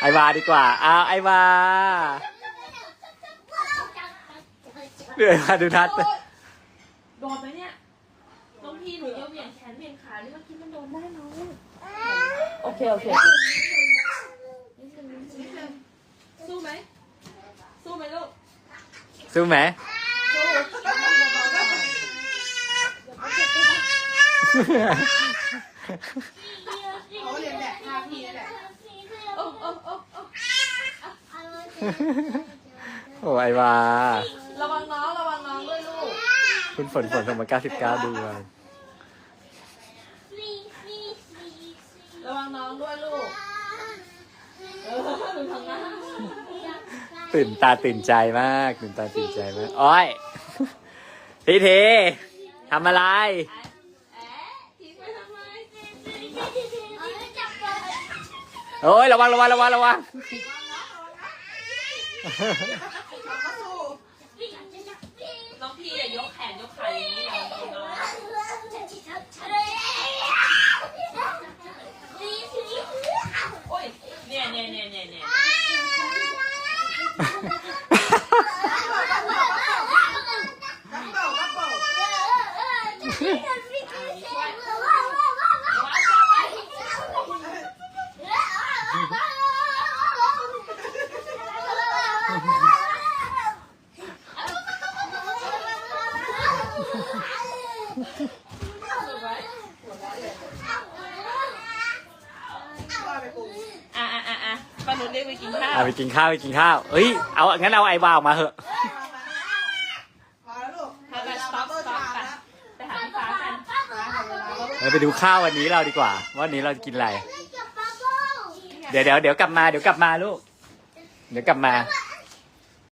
ไอวาดีกว่าอ้าวไอวาเหนื่อยมาดูนัดโดนไหมเนี่ยน้องพี่หนูจะเหวี่ยงแขนเหวี่ยงขาหรือว่าคิดมันโดนได้น้องโอเค โอเค สู้ไหมสู้ไหมลูก สู้ไหมเขาเรียนแบบท่าพี่นั่นแหละ โอ้โอ้โอ้โอ้ โอ้ไอวาระวังน้องระวังน้องด้วยลูกคุณฝนฝนส่งมา99ดูเลยระวังน้องด้วยลูกเออหนูทำหน้าตื่นตาตื่นใจมากตื่นตาตื่นใจมากโอ้ยพี่ทีทำอะไรแอะทิ้งไปทำไมโอ้ยระวังระวังระวังระวังเราก็สู้ น้องพี่อย่ายกแขนยกขาอย่างนี้อย่างนี้น้องโอ้ยเนี่ยเนี่ยเนี่ยเนี่ยเนี่ยน้ำเปล่าน้ำเปล่าว อะอะอะอะป้านุชเรียกไปกินข้าว เอาไปกินข้าวไปกินข้าวเอ้ย เอางั้นเอาไอวาออกมาเหอะ พอแล้วลูกพาไปสต็อปสต็อปกันไปหาพี่ฟ้ากัน เราไปดูข้าววันนี้เราดีกว่าว่าวันนี้เราจะกินอะไร เดี๋ยวเดี๋ยวเดี๋ยวกลับมาเดี๋ยวกลับมาลูก เดี๋ยวกลับมาไ